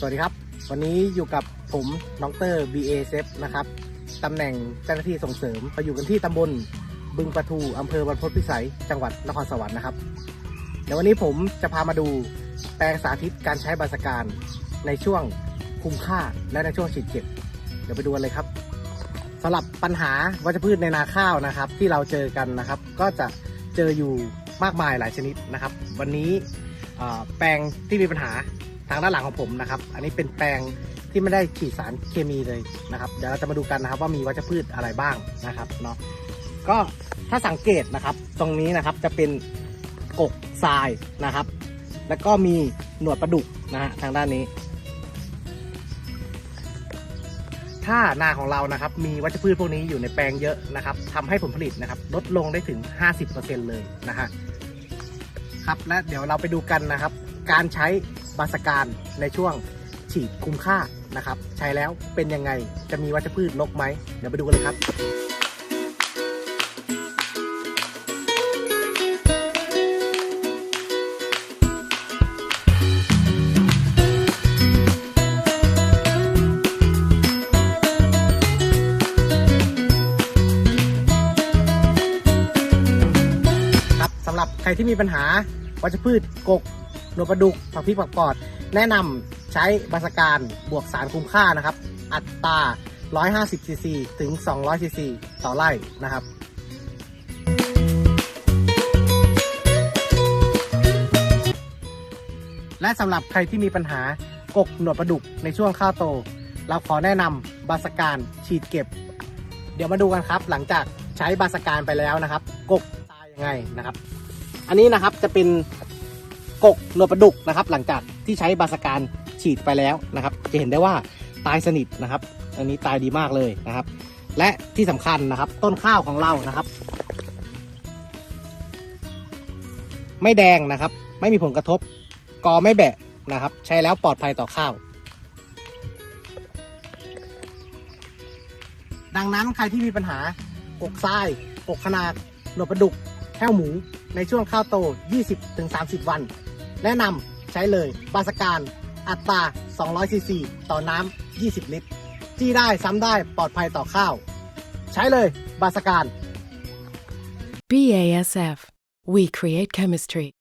สวัสดีครับ วันนี้อยู่กับผมน้องเตอร์ BASF นะครับตำแหน่งเจ้าหน้าที่ส่งเสริมเราอยู่กันที่ตำบลบึงประทูอำเภอบรรพตพิสัย จังหวัดนครสวรรค์นะครับเดี๋ยววันนี้ผมจะพามาดูแปลงสาธิตการใช้บาสการในช่วงคุมค่าและในช่วงฉีดเก็บ เดี๋ยวไปดูกันเลยครับสำหรับปัญหาวัชพืชในนาข้าวนะครับ ที่เราเจอกันนะครับ ก็จะเจออยู่มากมายหลายชนิดนะครับ วันนี้แปลงที่มีปัญหา ทางด้านหลังของผมนะครับ อันนี้เป็นแปลงที่ไม่ได้ฉีดสารเคมีเลยนะครับ เดี๋ยวเราจะมาดูกันนะครับว่ามีวัชพืชอะไรบ้างนะครับเนาะก็ถ้าสังเกตนะครับ ตรงนี้นะครับจะเป็นกกทรายนะครับ แล้วก็มีหนวดปลาดุกนะฮะทางด้านนี้ ถ้านาของเรานะครับ มีวัชพืชพวกนี้อยู่ในแปลงเยอะนะครับทำให้ผลผลิตนะครับ ลดลงได้ถึง 50%เลยนะฮะครับและเดี๋ยวเราไปดูกันนะครับ การใช้ บาสการในช่วงฉีดคุ้มค่านะครับ ใช้แล้วเป็นยังไงจะมีวัชพืชลกไหม เดี๋ยวไปดูกันเลยครับ ครับสำหรับใครที่มีปัญหาวัชพืชกก นวดปลาดุกผักพริกผักปอด แนะนำใช้บาสการบวกสารคุ้มค่านะครับ อัตรา 150ซีซีถึง 200ซีซีต่อไร่นะครับและสำหรับใครที่มีปัญหากกหนวดปลาดุกในช่วงข้าวโต เราขอแนะนำบาสการฉีดเก็บ เดี๋ยวมาดูกันครับ หลังจากใช้บาสการไปแล้วนะครับ กกตายยังไงนะครับ อันนี้นะครับจะเป็น กกหนวดปลาดุกนะครับ หลังจากที่ใช้บาสการฉีดไปแล้วนะครับ จะเห็นได้ว่าตายสนิทนะครับ อันนี้ตายดีมากเลยนะครับ และที่สำคัญนะครับ ต้นข้าวของเรานะครับ ไม่แดงนะครับ ไม่มีผลกระทบ กอไม่แบะนะครับ ใช้แล้วปลอดภัยต่อข้าว ดังนั้นใครที่มีปัญหากกทรายกกขนาดหนวดปลาดุกแห้วหมูในช่วงข้าวโต 20-30 วัน แนะนำใช้เลยบาสการอัตรา200ซีซีต่อน้ำ 20 ลิตร จี้ได้ซ้ำได้ปลอดภัยต่อข้าว ใช้เลยบาสการ BASF. We create chemistry.